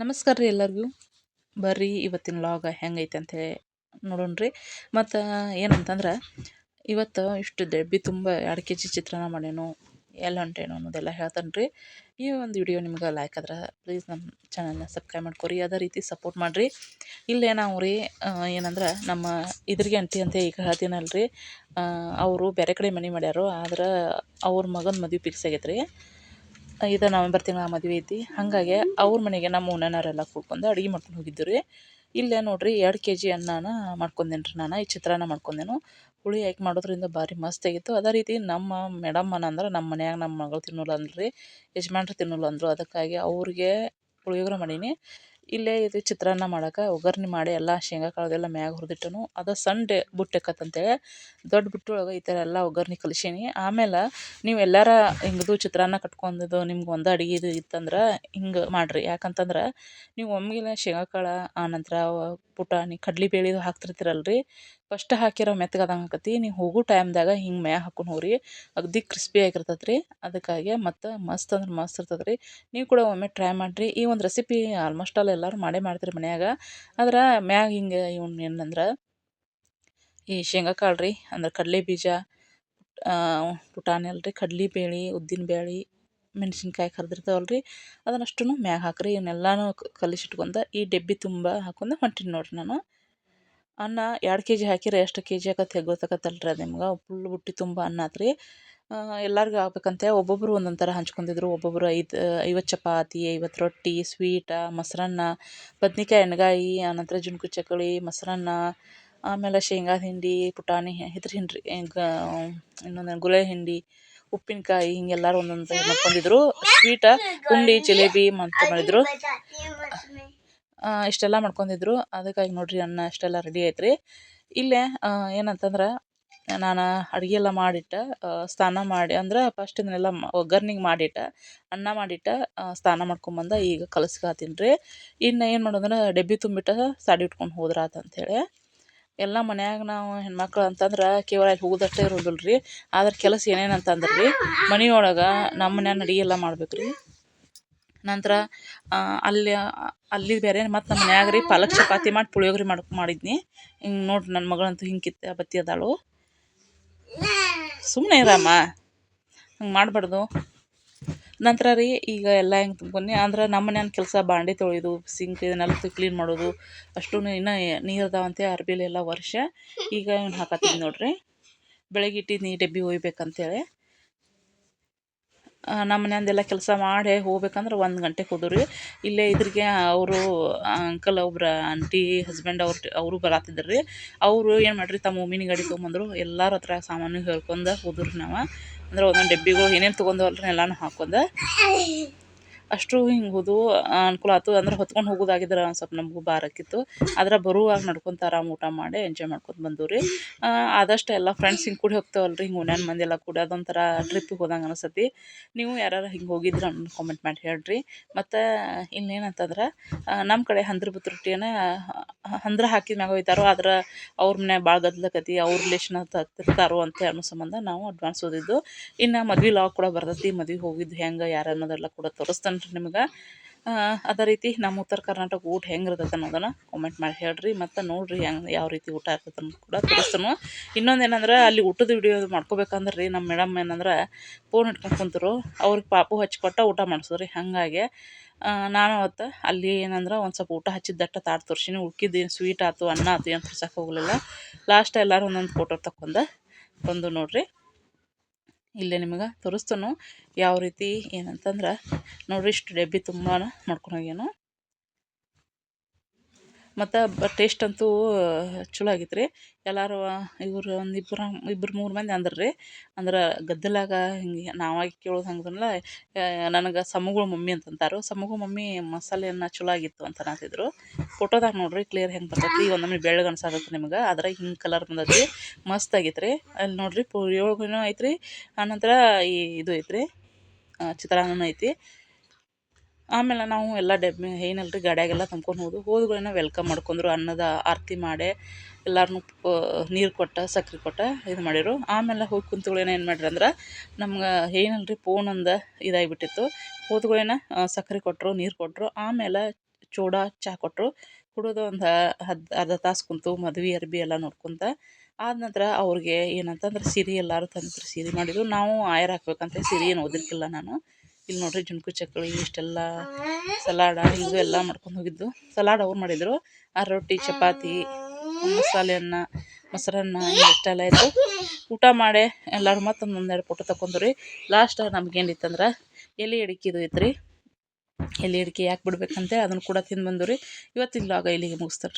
ನಮಸ್ಕಾರ ರೀ ಎಲ್ಲರಿಗೂ. ಬರ್ರಿ, ಇವತ್ತಿನ ಲಾಗ ಹೆಂಗೈತೆ ಅಂತೇಳಿ ರೀ. ಮತ್ತು ಏನಂತಂದ್ರೆ, ಇವತ್ತು ಇಷ್ಟು ಡಬ್ಬಿ ತುಂಬ ಎರಡು ಕೆ ಜಿ ಚಿತ್ರಾನ್ನ ಮಾಡೇನು ಎಲ್ಲ ಹೊಂಟೇನು ಅನ್ನೋದೆಲ್ಲ ಹೇಳ್ತಾನೆ ರೀ. ಈ ಒಂದು ವಿಡಿಯೋ ನಿಮ್ಗೆ ಲೈಕ್ ಆದ್ರೆ ಪ್ಲೀಸ್ ನಮ್ಮ ಚಾನಲ್ನ ಸಬ್ಸ್ಕ್ರೈಬ್ ಮಾಡ್ಕೊರಿ, ಅದೇ ರೀತಿ ಸಪೋರ್ಟ್ ಮಾಡಿರಿ. ಇಲ್ಲೇ ನಾವು ರೀ ಏನಂದ್ರೆ, ನಮ್ಮ ಇದ್ರಿಗೆ ಅಂಟಿ ಅಂತ ಈಗ ರೀ ಅವರು ಬೇರೆ ಕಡೆ ಮನೆ ಮಾಡ್ಯಾರು, ಆದ್ರೆ ಅವ್ರ ಮಗನ ಮದುವೆ ಫಿಕ್ಸ್ ಆಗೈತೆ ರೀ ಇದು ನವೆಂಬರ್ ತಿಂಗಳ ಮದುವೆ ಐತಿ. ಹಾಗಾಗಿ ಅವ್ರ ಮನೆಗೆ ನಮ್ಮ ಓನನವರೆಲ್ಲ ಕೂಡ್ಕೊಂಡು ಅಡುಗೆ ಮಾಡ್ಕೊಂಡು ಹೋಗಿದ್ದು ರೀ. ಇಲ್ಲೇ ನೋಡಿರಿ ಎರಡು ಕೆ ಜಿ ಅನ್ನನ ಮಾಡ್ಕೊಂಡೇನಿ ನಾನು. ಈ ಚಿತ್ರಾನ್ನ ಮಾಡ್ಕೊಂಡೇನು. ಹುಳಿ ಹಾಕಿ ಮಾಡೋದ್ರಿಂದ ಭಾರಿ ಮಸ್ತ್ ಆಗಿತ್ತು. ಅದೇ ರೀತಿ ನಮ್ಮ ಮೇಡಮ್ಮನ ಅಂದ್ರೆ ನಮ್ಮ ಮನ್ಯಾಗ ನಮ್ಮ ಮಗಳು ತಿನ್ನೋಲ್ಲ ಅಂದ್ರಿ ಯಜಮಾನ್ರು ತಿನ್ನೋಲ್ಲ ಅಂದರು ಅದಕ್ಕಾಗಿ ಅವ್ರಿಗೆ ಪುಳಿಯೋಗರೆ ಮಾಡೀನಿ. ಇಲ್ಲೇ ಇದು ಚಿತ್ರಾನ್ನ ಮಾಡಕ್ಕೆ ಒಗ್ಗರ್ಣೆ ಮಾಡಿ ಎಲ್ಲ ಶೇಂಗಾ ಕಾಳದೆಲ್ಲ ಮ್ಯಾಗ ಹುರಿದಿಟ್ಟನು. ಅದು ಸಣ್ಣ ಬುಟ್ಟೆಕತ್ತಂತೇಳಿ ದೊಡ್ಡ ಬುಟ್ಟೊಳಗೆ ಈ ಥರ ಎಲ್ಲ ಒಗ್ಗರ್ಣೆ ಕಲಿಸೀನಿ. ಆಮೇಲೆ ನೀವು ಎಲ್ಲಾರ ಹಿಂಗದು ಚಿತ್ರಾನ್ನ ಕಟ್ಕೊಂಡಿದ್ದು ನಿಮ್ಗೆ ಒಂದು ಅಡುಗೆ ಇದು ಇತ್ತಂದ್ರೆ ಹಿಂಗೆ ಮಾಡಿರಿ. ಯಾಕಂತಂದ್ರೆ ನೀವು ಒಮ್ಮೆಲೆ ಶೇಂಗಾ ಕಾಳು ಆನಂತರ ಪುಟಾಣಿ ಕಡ್ಲೆ ಬೇಳೆದು ಹಾಕ್ತಿರ್ತೀರಲ್ಲ ರೀ ಫಸ್ಟ್ ಹಾಕಿರೋ ಮೆತ್ತಗದಂಗೆ ಆಕತಿ. ನೀವು ಹೋಗೋ ಟೈಮ್ದಾಗ ಹಿಂಗೆ ಮ್ಯಾಗ ಹಾಕೊಂಡು ಹೋಗ್ರಿ. ಅಗದಿ ಕ್ರಿಸ್ಪಿ ಆಗಿರ್ತದೆ ರೀ ಅದಕ್ಕಾಗಿ ಮತ್ತು ಮಸ್ತ್ ಅಂದ್ರೆ ಮಸ್ತ್ ಇರ್ತದೆ ರೀ ನೀವು ಕೂಡ ಒಮ್ಮೆ ಟ್ರೈ ಮಾಡಿರಿ. ಈ ಒಂದು ರೆಸಿಪಿ ಆಲ್ಮೋಸ್ಟ್ ಆಲ್ ಎಲ್ಲರೂ ಮಾಡೇ ಮಾಡ್ತೀರಿ ಮನ್ಯಾಗ. ಆದ್ರೆ ಮ್ಯಾಗ ಹಿಂಗೆ ಇವ್ನು ಏನಂದ್ರೆ, ಈ ಶೇಂಗಾ ಕಾಳು ರೀ ಅಂದ್ರೆ ಕಡಲೆ ಬೀಜ ಪುಟಾಣಿ ಅಲ್ರಿ ಕಡ್ಲೆ ಬೇಳೆ, ಉದ್ದಿನ ಬೇಳೆ ಮೆಣ್ಸಿನ್ಕಾಯಿ ಕರ್ದಿರ್ತಾವಲ್ಲ ರೀ ಅದನ್ನಷ್ಟೂ ಮ್ಯಾಗ ಹಾಕಿರಿ ಇವನ್ನೆಲ್ಲನೂ ಕಲಿಸಿಟ್ಕೊಂಡ ಈ ಡಬ್ಬಿ ತುಂಬ ಹಾಕೊಂಡು ಹೊಂಟೀನಿ ನೋಡಿರಿ ನಾನು. ಅನ್ನ ಎರಡು ಕೆ ಜಿ ಹಾಕಿರೆ, ಎಷ್ಟು ಕೆ ಜಿ ಹಾಕತ್ತೆ ಗೊತ್ತಾಗತ್ತಲ್ಲ ರೀ ಅದು ನಿಮ್ಗೆ, ಫುಲ್ ಬುಟ್ಟಿ ತುಂಬ ಅನ್ನ ಆತು ರೀ ಎಲ್ಲರಿಗೂ ಆಗ್ಬೇಕಂತೆ ಒಬ್ಬೊಬ್ಬರು ಒಂದೊಂದು ಥರ ಹಂಚ್ಕೊಂಡಿದ್ರು ಒಬ್ಬೊಬ್ಬರು ಐದು ಐವತ್ತು ಚಪಾತಿ ಐವತ್ತು ರೊಟ್ಟಿ, ಸ್ವೀಟ, ಮೊಸರನ್ನ, ಬದ್ನಿಕಾಯಿ ಎಣ್ಗಾಯಿ ಆನಂತರ ಜುಣ್ಕು ಚಕ್ಕಳಿ ಮೊಸರನ್ನ, ಆಮೇಲೆ ಶೇಂಗಾ ಹಿಂಡಿ, ಪುಟಾಣಿ ಇದ್ರ ಹಿಂಡ್ರಿ ಗ ಇನ್ನೊಂದು ಗುಳೆ ಹಿಂಡಿ ಉಪ್ಪಿನಕಾಯಿ ಹಿಂಗೆಲ್ಲಾರು ಒಂದೊಂದು ಮಾಡ್ಕೊಂಡಿದ್ರು. ಸ್ವೀಟ ಉಂಡಿ ಜಿಲೇಬಿ ಅಂತ ಮಾಡಿದ್ರು. ಇಷ್ಟೆಲ್ಲ ಮಾಡ್ಕೊಂಡಿದ್ರು. ಅದಕ್ಕಾಗಿ ನೋಡಿರಿ ಅನ್ನ ಇಷ್ಟೆಲ್ಲ ರೆಡಿ ಆಯ್ತು ರೀ ಇಲ್ಲೇ ಏನಂತಂದ್ರೆ ನಾನು ಅಡುಗೆ ಎಲ್ಲ ಮಾಡಿಟ್ಟು ಸ್ನಾನ ಮಾಡಿ ಅಂದ್ರೆ ಫಸ್ಟ್ ಇದನ್ನೆಲ್ಲ ಒಗ್ಗರ್ನಿಗೆ ಮಾಡಿಟ್ಟ ಅನ್ನ ಮಾಡಿಟ್ಟು ಸ್ನಾನ ಮಾಡ್ಕೊಂಬಂದು ಈಗ ಕಲಸ್ಕಾತೀನಿ ರೀ ಇನ್ನು ಏನು ಮಾಡೋದಂದ್ರೆ ಡಬ್ಬಿ ತುಂಬಿಟ್ಟು ಸಾಡಿ ಉಟ್ಕೊಂಡು ಹೋದ್ರಾತು ಅಂಥೇಳಿ ಎಲ್ಲ ಮನ್ಯಾಗ ನಾವು ಹೆಣ್ಮಕ್ಳು ಅಂತಂದ್ರೆ ಕೇವಲ ಹೋಗೋದಷ್ಟೇ ಇರೋದಿಲ್ಲ ರೀ ಆದ್ರೆ ಕೆಲಸ ಏನೇನು ಅಂತಂದ್ರೆ ರೀ ಮನೆಯೊಳಗೆ ನಮ್ಮ ಮನ್ಯಾಗ ಅಡುಗೆ ಎಲ್ಲ ಮಾಡ್ಬೇಕು ರೀ ನಂತರ ಅಲ್ಲಿ ಅಲ್ಲಿ ಬೇರೆ ಮತ್ತು ನಮ್ಮ ಮನ್ಯಾಗ ರೀ ಪಾಲಕ್ ಚಪಾತಿ ಮಾಡಿ ಪುಳಿಯೋಗರೆ ಮಾಡಿ, ಮಾಡಿದ್ನಿ. ಹಿಂಗೆ ನೋಡ್ರಿ ನನ್ನ ಮಗಳಂತೂ ಹಿಂಗೆ ಕಿತ್ತ ಬತ್ತಿ ಅದಾಳು. ಸುಮ್ಮನೆ ಇರಮ್ಮ ಹಂಗೆ ಮಾಡಬಾರ್ದು. ನಂತರ ರೀ ಈಗ ಎಲ್ಲ ಹೆಂಗೆ ತುಂಬ್ಕೊಂಡಿ ಅಂದ್ರೆ ನಮ್ಮ ಮನ್ಯಾನ ಕೆಲಸ ಬಾಂಡೆ ತೊಳೆಯೋದು, ಸಿಂಕ್ ಇದನ್ನೆಲ್ಲ ಕ್ಲೀನ್ ಮಾಡೋದು ಅಷ್ಟು ಇನ್ನೂ ನೀರು ಅದಾವಂತೆ ಅರ್ಬಿಲಿ ಎಲ್ಲ ವರ್ಷ. ಈಗ ಹಾಕತ್ತೀನಿ ನೋಡಿರಿ. ಬೆಳಗ್ಗೆ ಇಟ್ಟಿದ್ದು ಡಬ್ಬಿ ಒಯ್ಬೇಕಂತೇಳಿ. ನಮ್ಮ ಮನೆಯಂದೆಲ್ಲ ಕೆಲಸ ಮಾಡಿ ಹೋಗ್ಬೇಕಂದ್ರೆ ಒಂದು ಗಂಟೆಗೆ ಹೋದವು ಇಲ್ಲೇ ಇದ್ರಿಗೆ ಅವರು ಅಂಕಲ್ ಒಬ್ರು ಆಂಟಿ ಹಸ್ಬೆಂಡ್ ಅವ್ರ ಅವರು ಬರತ್ತಿದ್ರು ರೀ. ಅವರು ಏನು ಮಾಡ್ರಿ ತಮ್ಮ ಮಮ್ಮಿನ ಗಾಡಿ ತೊಗೊಂಬಂದರು, ಎಲ್ಲರ ಹತ್ರ ಸಾಮಾನು ಹೇಳ್ಕೊಂಡು ಹೋದ್ರು ನಾವು. ಅಂದ್ರೆ ಒಂದೊಂದು ಡಬ್ಬಿಗಳು ಏನೇನು ತೊಗೊಂಡವಲ್ರಿ, ಎಲ್ಲನೂ ಹಾಕೊಂಡು ಅಷ್ಟು ಹಿಂಗೆ ಹೋದವು ಅನುಕೂಲ ಆಯ್ತು ಅಂದ್ರೆ ಹೊತ್ಕೊಂಡು ಹೋಗೋದಾಗಿದ್ರೆ ಒಂದು ಸ್ವಲ್ಪ ನಮಗೂ ಭಾರ ಆಕಿತ್ತು. ಆದ್ರೆ ಬರುವಾಗ ನಡ್ಕೊಂತ ಆರಾಮ್ ಊಟ ಮಾಡಿ ಎಂಜಾಯ್ ಮಾಡ್ಕೊಂಡು ಬಂದವು ರೀ ಆದಷ್ಟು ಎಲ್ಲ ಫ್ರೆಂಡ್ಸ್ ಹಿಂಗೆ ಕೂಡಿ ಹೋಗ್ತೇವಲ್ಲ ರೀ ಹಿಂಗೆ ಓಣ್ಯಾನ ಮಂದಿ ಎಲ್ಲ ಕೂಡಿ. ಅದೊಂಥರ ಟ್ರಿಪ್ಪಿಗೆ ಹೋದಂಗೆ ಅನಿಸ್ತತಿ ನೀವು ಯಾರು ಹಿಂಗೆ ಹೋಗಿದ್ರೆ ಕಾಮೆಂಟ್ ಮಾಡಿ ಹೇಳ್ರಿ. ಮತ್ತು ಇನ್ನೇನಂತಂದ್ರೆ ನಮ್ಮ ಕಡೆ ಹಂದ್ರ ಬುತ್ತ ರೊಟ್ಟಿಯನ್ನು ಹಂದ್ರ ಹಾಕಿದ ಮ್ಯಾಗ ಒಯ್ತಾರೋ, ಆದ್ರೆ ಅವ್ರ ಮನೆ ಭಾಳ ಗದ್ದಲಕತಿ ಅವ್ರ ರಿಲೇಷನ್ ಹತ್ತಿರ್ತಾರೋ ಅಂತ ಅನ್ನೋ ಸಂಬಂಧ ನಾವು ಅಡ್ವಾನ್ಸ್ ಓದಿದ್ದು. ಇನ್ನು ಮದ್ವೆ ಲಾಗ್ ಕೂಡ ಬರ್ತೈತಿ, ಮದ್ವೆ ಹೋಗಿದ್ದು ಹೆಂಗೆ, ಯಾರು ಅನ್ನೋದೆಲ್ಲ ಕೂಡ ತೋರಿಸ್ತಾನೆ ರೀ ನಿಮ್ಗೆ. ಅದೇ ರೀತಿ ನಮ್ಮ ಉತ್ತರ ಕರ್ನಾಟಕ ಊಟ ಹೆಂಗೆ ಇರ್ತೈತೆ ಅನ್ನೋದನ್ನು ಕಾಮೆಂಟ್ ಮಾಡಿ ಹೇಳ್ರಿ. ಮತ್ತು ನೋಡಿರಿ ಹೆಂಗೆ ಯಾವ ರೀತಿ ಊಟ ಇರ್ತೈತೆ ಅನ್ನೋದು ಕೂಡ ತೋರಿಸ್ತಾನು ಇನ್ನೊಂದು ಏನಂದ್ರೆ, ಅಲ್ಲಿ ಊಟದ ವಿಡಿಯೋ ಮಾಡ್ಕೋಬೇಕಂದ್ರೆ ರೀ ನಮ್ಮ ಮೇಡಮ್ ಏನಂದ್ರೆ ಫೋನ್ ಇಟ್ಕೊಂಡು ಕುಂತರು. ಅವ್ರಿಗೆ ಪಾಪು ಹಚ್ಕೊಟ್ಟ ಊಟ ಮಾಡಿಸಿದ್ರಿ. ಹಾಗಾಗಿ ನಾನು ಅವತ್ತು ಅಲ್ಲಿ ಏನಂದ್ರೆ, ಒಂದು ಸ್ವಲ್ಪ ಊಟ ಹಚ್ಚಿದ್ದಟ್ಟ ತಾಟ್ ತೋರಿಸಿನಿ. ಉಳ್ಕಿದ್ದು ಏನು ಸ್ವೀಟ್ ಆಯ್ತು ಅನ್ನ ಆಯ್ತು ಏನು ತೋರ್ಸಕ್ಕೆ ಹೋಗಲಿಲ್ಲ. ಲಾಸ್ಟ್ ಎಲ್ಲರೂ ಒಂದೊಂದು ಫೋಟೋ ತಕ್ಕೊಂಡು ಬಂದು ನೋಡಿರಿ. ಇಲ್ಲೇ ನಿಮಗೆ ತೋರಿಸ್ತೇನೆ. ಯಾವ ರೀತಿ ಏನಂತಂದ್ರೆ ನೋಡಿರಿ ಇಷ್ಟು ಡಬ್ಬಿ ತುಂಬ ಮಾಡ್ಕೊಂಡು ಹೋಗ್ಯಾನು. ಮತ್ತು ಟೇಸ್ಟ್ ಅಂತೂ ಚಲೋ ಆಗಿತ್ತು ರೀ. ಎಲ್ಲರೂ ಇವರು ಒಂದು ಇಬ್ಬರು ಇಬ್ರು ಮೂರು ಮಂದಿ ಅಂದ್ರು ರೀ. ಅಂದ್ರೆ ಗದ್ದಲಾಗ ಹಿಂಗೆ ನಾವಾಗಿ ಕೇಳೋದು ಹಂಗಲ್ಲ ನನಗೆ ಸಮುಗಳು ಮಮ್ಮಿ ಅಂತ ಅಂತಾರೆ. ಸಮುಗಳ ಮಮ್ಮಿ ಮಸಾಲೆಯನ್ನು ಚಲೋ ಆಗಿತ್ತು ಅಂತ ಅನ್ನತ್ತಿದ್ರು ಫೋಟೋದಾಗ ನೋಡಿರಿ ಕ್ಲಿಯರ್ ಹೆಂಗೆ ಬರ್ತೈತಿ, ಒಂದೊಮ್ಮೆ ಬೆಳ್ಳಗೆ ಅನ್ಸಾಕತ್ತೆ ನಿಮ್ಗೆ. ಅದ್ರಾಗ ಹಿಂಗೆ ಕಲರ್ ಬಂದೈತಿ, ಮಸ್ತ್ ಆಗೈತೆ ರೀ. ಅಲ್ಲಿ ನೋಡಿರಿ ಪುಳಿಯೋಗರೆನೂ ಐತ್ರಿ. ಆನಂತರ ಈ ಇದು ಐತ್ರಿ ಚಿತ್ರಾನ್ನನೂ ಐತಿ. ಆಮೇಲೆ ನಾವು ಎಲ್ಲ ಡಬ್ಬಿ ರೀ ಗಾಡ್ಯಾಗೆಲ್ಲ ತುಂಬ್ಕೊಂಡು ಹೋದ್ವು ಹೋದ್ಗಳನ್ನ ವೆಲ್ಕಮ್ ಮಾಡ್ಕೊಂಡ್ರು. ಅನ್ನದ ಆರತಿ ಮಾಡಿ ಎಲ್ಲರನ್ನೂ ನೀರು ಕೊಟ್ಟು, ಸಕ್ರೆ ಕೊಟ್ಟು ಇದು ಮಾಡಿರು. ಆಮೇಲೆ ಹೋಗಿ ಕುಂತುಗಳೇನ ಏನು ಮಾಡ್ರಿ ಅಂದ್ರೆ, ನಮ್ಗೆ ಏನಲ್ರಿ ಫೋನ್ ಒಂದು ಇದಾಗಿಬಿಟ್ಟಿತ್ತು. ಹೋದ್ಗಳೇನ ಸಕ್ರೆ ಕೊಟ್ಟರು ನೀರು ಕೊಟ್ಟರು ಆಮೇಲೆ ಚೋಡಾ ಚಹಾ ಕೊಟ್ಟರು ಕುಡಿದು ಒಂದು ಹದ್, ಅರ್ಧ ತಾಸು ಕುಂತು ಮದ್ವೆ, ಅರ್ಬಿ ಎಲ್ಲ ನೋಡ್ಕೊತ ಆದ ನಂತರ ಅವ್ರಿಗೆ ಏನಂತಂದ್ರೆ, ಸೀರೆ ಎಲ್ಲರೂ ತಂದಿದ್ರು ಸೀರೆ ಮಾಡಿದ್ರು. ನಾವು ಆಯರ್ ಹಾಕ್ಬೇಕಂತ ಸೀರೆ ಏನು ಓದಿರ್ಕಿಲ್ಲ ನಾನು. ಇಲ್ಲಿ ನೋಡ್ರಿ ಜುಣಕು ಚಕ್ಕಳಿ ಇಷ್ಟೆಲ್ಲ ಸಲಾಡ ಇದು ಎಲ್ಲ ಮಾಡ್ಕೊಂಡು ಹೋಗಿದ್ದು. ಸಲಾಡ್ ಅವ್ರು ಮಾಡಿದ್ರು. ಆ ರೊಟ್ಟಿ, ಚಪಾತಿ, ಮಸಾಲೆ ಅನ್ನ, ಮೊಸರನ್ನ ಇಷ್ಟೆಲ್ಲ ಇತ್ತು. ಊಟ ಮಾಡಿ ಎಲ್ಲರೂ ಮತ್ತೊಂದು ಒಂದೆರಡು ಫೋಟೋ ತಗೊಂಡು ರೀ ಲಾಸ್ಟ್ ನಮ್ಗೇನಿತ್ತಂದ್ರೆ ಎಲೆ ಅಡಿಕೆದು ಇತ್ತು ರೀ ಎಲೆ ಅಡಿಕೆ ಯಾಕೆ ಬಿಡ್ಬೇಕಂತೆ ಅದನ್ನು ಕೂಡ ತಿಂದು ಬಂದು ರೀ. ಇವತ್ತಿನ ಲಾಗ ಇಲ್ಲಿಗೆ ಮುಗಿಸ್ತೇನೆ ರೀ